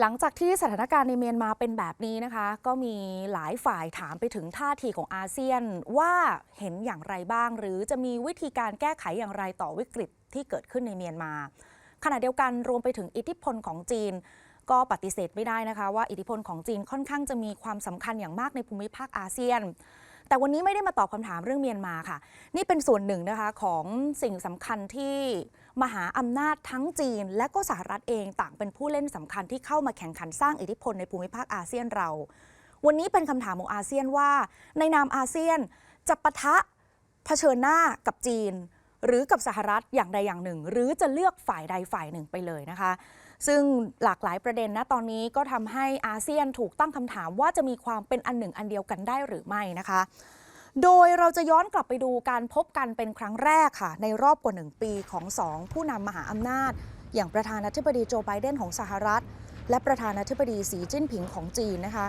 หลังจากที่สถานการณ์ในเมียนมาเป็นแบบนี้นะคะ ก็มีหลายฝ่ายถามไปถึงท่าทีของอาเซียนว่าเห็นอย่างไรบ้าง หรือจะมีวิธีการแก้ไขอย่างไรต่อวิกฤตที่เกิดขึ้นในเมียนมา ขณะเดียวกันรวมไปถึงอิทธิพลของจีน ก็ปฏิเสธไม่ได้นะคะ ว่าอิทธิพลของจีนค่อนข้างจะมีความสำคัญอย่างมากในภูมิภาคอาเซียน แต่วันนี้ไม่ได้มาตอบคำถามเรื่องเมียนมาค่ะ นี่เป็นส่วนหนึ่งนะคะของสิ่งสำคัญที่มหาอำนาจทั้งจีน และก็สหรัฐเองต่างเป็นผู้เล่นสำคัญที่เข้ามาแข่งขันสร้างอิทธิพลในภูมิภาคอาเซียนเรา วันนี้เป็นคำถามของอาเซียนว่า ในนามอาเซียนจะปะทะเผชิญหน้ากับจีน หรือกับสหรัฐอย่างใดอย่างหนึ่ง หรือจะเลือกฝ่ายใดฝ่ายหนึ่งไปเลยนะคะ ซึ่งหลากหลายประเด็นนะตอนนี้ก็ทำให้อาเซียนถูกตั้งคำถามว่าจะมีความเป็นอันหนึ่งอันเดียวกันได้หรือไม่นะคะ โดยเราจะย้อนกลับไปดูการพบกันเป็นครั้งแรกค่ะ ในรอบกว่าหนึ่งปีของสองผู้นำมหาอำนาจ อย่างประธานาธิบดีโจไบเดนของสหรัฐ และประธานาธิบดีสีจิ้นผิงของจีนนะคะ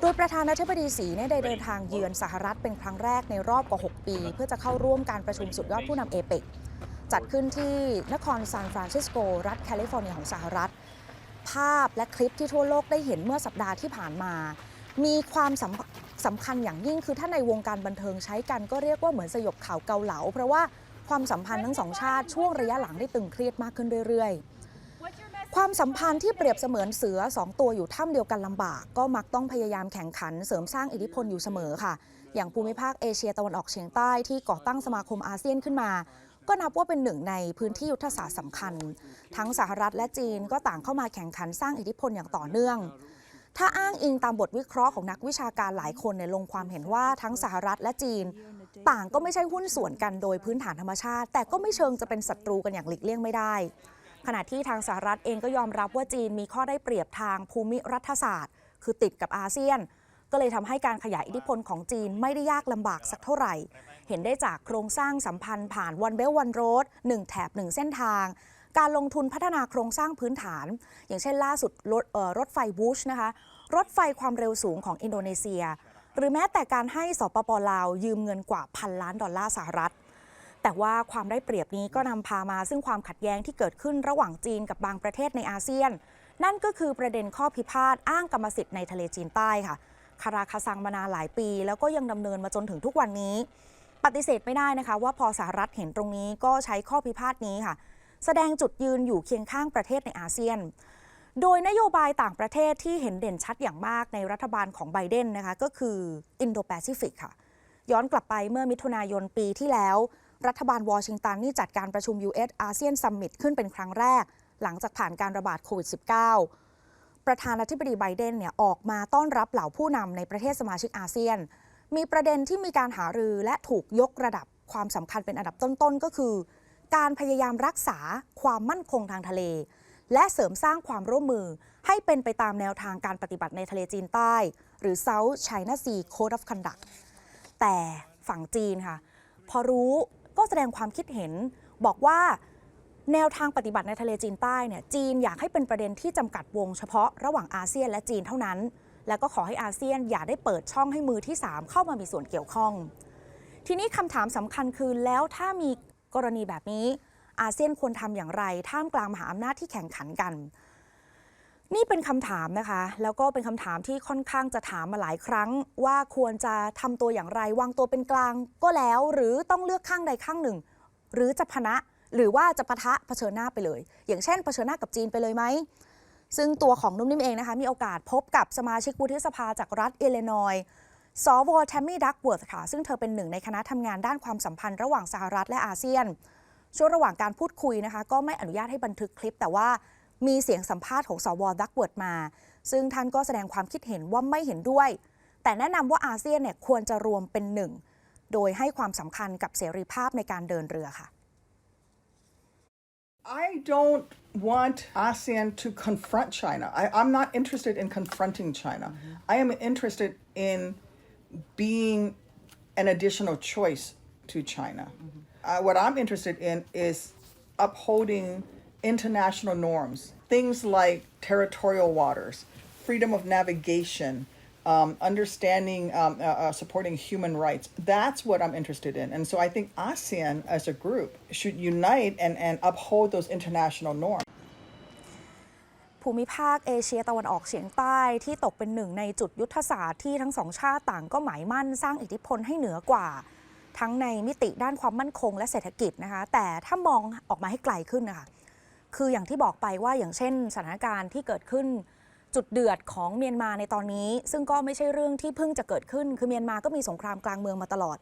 โดยประธานาธิบดีสีเนี่ยได้เดินทางเยือนสหรัฐเป็นครั้งแรกในรอบกว่า 6 ปี เพื่อจะเข้าร่วมการประชุมสุดยอดผู้นำเอเปก จัดขึ้นที่นครซานฟรานซิสโก รัฐแคลิฟอร์เนียของสหรัฐ ภาพและคลิปที่ทั่วโลกได้เห็นเมื่อสัปดาห์ที่ผ่านมา มีความสำสำคัญอย่างยิ่งคือถ้าในวงการบันเทิงใช้กันก็เรียกว่าเหมือนสยบข่าวเกาเหลา เพราะว่าความสัมพันธ์ทั้งสองชาติช่วงระยะหลังได้ตึงเครียดมากขึ้นเรื่อยๆ ความสัมพันธ์ที่เปรียบเสมือนเสือสองตัวอยู่ถ้ำเดียวกันลำบาก ก็มักต้องพยายามแข่งขันเสริมสร้างอิทธิพลอยู่เสมอค่ะ อย่างภูมิภาคเอเชียตะวันออกเฉียงใต้ที่ก่อตั้งสมาคมอาเซียนขึ้นมา ก็นับว่าเป็นหนึ่งในพื้นที่ยุทธศาสตร์สำคัญ ทั้งสหรัฐและจีนก็ต่างเข้ามาแข่งขันสร้างอิทธิพลอย่างต่อเนื่อง ถ้าอ้างอิงตามบทวิเคราะห์ของนักวิชาการหลายคนเนี่ยลงความเห็นว่าทั้งสหรัฐและจีน ต่างก็ไม่ใช่หุ้นส่วนกันโดยพื้นฐานธรรมชาติ แต่ก็ไม่เชิงจะเป็นศัตรูกันอย่างหลีกเลี่ยงไม่ได้ ขณะที่ทางสหรัฐเองก็ยอมรับว่าจีนมีข้อได้เปรียบทางภูมิรัฐศาสตร์ คือติดกับอาเซียน ก็เลยทำให้การขยายอิทธิพลของจีนไม่ได้ยากลำบากสักเท่าไหร่ เห็นได้จากโครงสร้างสัมพันธ์ผ่านวันเบลวันโรดหนึ่งแถบหนึ่งเส้นทางการลงทุนพัฒนาโครงสร้างพื้นฐาน อย่างเช่นล่าสุดรถรถไฟบูชนะคะ รถไฟความเร็วสูงของอินโดนีเซีย หรือแม้แต่การให้สปปลาวยืมเงินกว่าพันล้านดอลลาร์สหรัฐ แต่ว่าความได้เปรียบนี้ก็นำพามาซึ่งความขัดแย้งที่เกิดขึ้นระหว่างจีนกับบางประเทศในอาเซียน นั่นก็คือประเด็นข้อพิพาทอ้างกรรมสิทธิ์ในทะเลจีนใต้ค่ะ คาราคาซังมานานหลายปี แล้วก็ยังดำเนินมาจนถึงทุกวันนี้ ปฏิเสธไม่ได้นะคะว่าพอสหรัฐเห็นตรงนี้ก็ใช้ข้อพิพาทนี้ค่ะ แสดงจุดยืนอยู่เคียงข้างประเทศในอาเซียน โดยนโยบายต่างประเทศที่เห็นเด่นชัดอย่างมากในรัฐบาลของไบเดนนะคะก็คืออินโดแปซิฟิกค่ะ ย้อนกลับไปเมื่อมิถุนายนปีที่แล้ว รัฐบาลวอชิงตันนี่จัดการประชุม US อาเซียนซัมมิตขึ้นเป็นครั้งแรก หลังจากผ่านการระบาดโควิด -19 ประธานาธิบดีไบเดนเนี่ยออกมาต้อนรับเหล่าผู้นำในประเทศสมาชิกอาเซียน มีประเด็นที่มีการหารือและถูกยกระดับความสำคัญเป็นอันดับต้นๆ ก็คือ การพยายามรักษาความมั่นคงทางทะเล และเสริมสร้างความร่วมมือให้เป็นไปตามแนวทางการปฏิบัติในทะเลจีนใต้ หรือ South China Sea Code of Conduct แต่ฝั่งจีนค่ะ พอรู้ก็แสดงความคิดเห็นบอกว่า แนวทางปฏิบัติในทะเลจีนใต้เนี่ยจีนอยากให้เป็นประเด็นที่จำกัดวงเฉพาะระหว่างอาเซียนและจีนเท่านั้น แล้วก็ขอให้อาเซียนอย่าได้เปิดช่องให้มือที่ 3 เข้ามามีส่วนเกี่ยวข้อง ทีนี้คำถามสำคัญคือแล้วถ้ามีกรณีแบบนี้ อาเซียนควรทำอย่างไร ท่ามกลางมหาอำนาจที่แข่งขันกัน นี่เป็นคำถามนะคะ แล้วก็เป็นคำถามที่ค่อนข้างจะถามมาหลายครั้ง ว่าควรจะทำตัวอย่างไร วางตัวเป็นกลางก็แล้ว หรือต้องเลือกข้างใดข้างหนึ่ง หรือจะพนะ หรือว่าจะปะทะเผชิญหน้าไปเลย อย่างเช่นเผชิญหน้ากับจีนไปเลยไหมซึ่งตัวของนุ่มนิ่มเองนะคะมีโอกาสพบกับสมาชิกวุฒิสภาจากรัฐอิลลินอยสวแทมมี่ดักเวิร์ธค่ะ ซึ่งเธอเป็นหนึ่งในคณะทำงานด้านความสัมพันธ์ระหว่างสหรัฐและอาเซียน ช่วงระหว่างการพูดคุยนะคะ ก็ไม่อนุญาตให้บันทึกคลิป แต่ว่ามีเสียงสัมภาษณ์ของสวดักเวิร์ดมา ซึ่งท่านก็แสดงความคิดเห็นว่าไม่เห็นด้วย แต่แนะนำว่าอาเซียนเนี่ยควรจะรวมเป็นหนึ่ง โดยให้ความสำคัญกับเสรีภาพในการเดินเรือค่ะ I don't want ASEAN to confront China. I, I'm not interested in confronting China. I am interested in being an additional choice to China. Uh, what I'm interested in is upholding international norms, things like territorial waters, freedom of navigation, um, understanding, um, uh, uh, supporting human rights. That's what I'm interested in. And so I think ASEAN as a group should unite and, and uphold those international norms. ภูมิภาคเอเชียตะวันออกเฉียงใต้ที่ตกเป็นหนึ่งในจุดยุทธศาสตร์ที่ทั้งสองชาติต่างก็หมายมั่นสร้างอิทธิพลให้เหนือกว่า ทั้งในมิติด้านความมั่นคงและเศรษฐกิจนะคะ แต่ถ้ามองออกมาให้ไกลขึ้นนะคะคืออย่างที่บอกไปว่าอย่างเช่นสถานการณ์ที่เกิดขึ้น จุดเดือดของเมียนมาในตอนนี้ ซึ่งก็ไม่ใช่เรื่องที่เพิ่งจะเกิดขึ้น คือเมียนมาก็มีสงครามกลางเมืองมาตลอด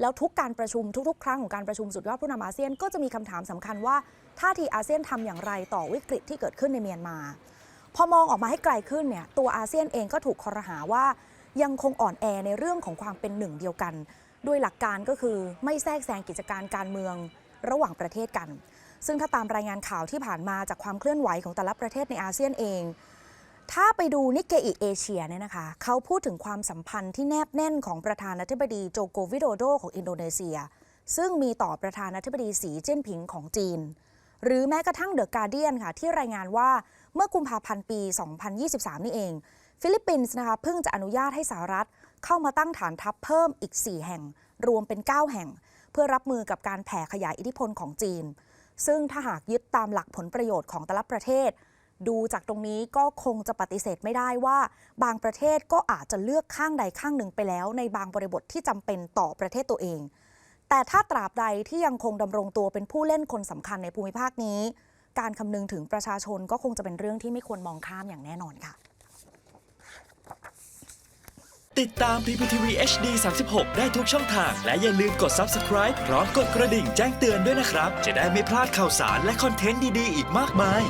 แล้วทุกการประชุมทุก ๆ ครั้งของการประชุมสุดยอดผู้นำอาเซียนก็จะมีคำถามสำคัญว่าท่าทีอาเซียนทำอย่างไรต่อวิกฤตที่เกิดขึ้นในเมียนมา พอมองออกมาให้ไกลขึ้นเนี่ยตัวอาเซียนเองก็ถูกคอรหาว่ายังคงอ่อนแอในเรื่องของความเป็นหนึ่งเดียวกันด้วยหลักการก็คือไม่แทรกแซงกิจการการเมืองระหว่างประเทศกัน ซึ่งถ้าตามรายงานข่าวที่ผ่านมาจากความเคลื่อนไหวของแต่ละประเทศในอาเซียนเอง ถ้าไปดูนิกเกอิเอเชียเนี่ยนะคะเขาพูดถึงความสัมพันธ์ที่แนบแน่นของประธานาธิบดีโจโกวิโดโดของอินโดนีเซีย ซึ่งมีต่อประธานาธิบดีสีเจิ้นผิงของจีน หรือแม้กระทั่งเดอะการเดียนค่ะ ที่รายงานว่าเมื่อกุมภาพันธ์ปี 2023 นี่เอง ฟิลิปปินส์นะคะเพิ่งจะอนุญาตให้สหรัฐ เข้ามาตั้งฐานทัพเพิ่มอีก 4 แห่ง รวมเป็น 9 แห่ง เพื่อรับมือกับการแผ่ขยายอิทธิพลของจีน ซึ่งถ้าหากยึดตามหลักผลประโยชน์ของแต่ละประเทศ ดูจากตรงนี้ก็คงจะปฏิเสธไม่ได้ว่า บางประเทศก็อาจจะเลือกข้างใดข้างหนึ่งไปแล้ว ในบางบริบทที่จำเป็นต่อประเทศตัวเอง แต่ถ้าตราบใดที่ยังคงดำรงตัวเป็นผู้เล่นคนสำคัญในภูมิภาคนี้ การคำนึงถึงประชาชนก็คงจะเป็นเรื่องที่ไม่ควรมองข้ามอย่างแน่นอนค่ะ ติดตาม PPTV HD 36 ได้ทุกช่องทาง และอย่าลืมกด subscribe พร้อมกดกระดิ่งแจ้งเตือนด้วยนะครับ จะได้ไม่พลาดข่าวสารและคอนเทนต์ดี ๆ อีกมากมาย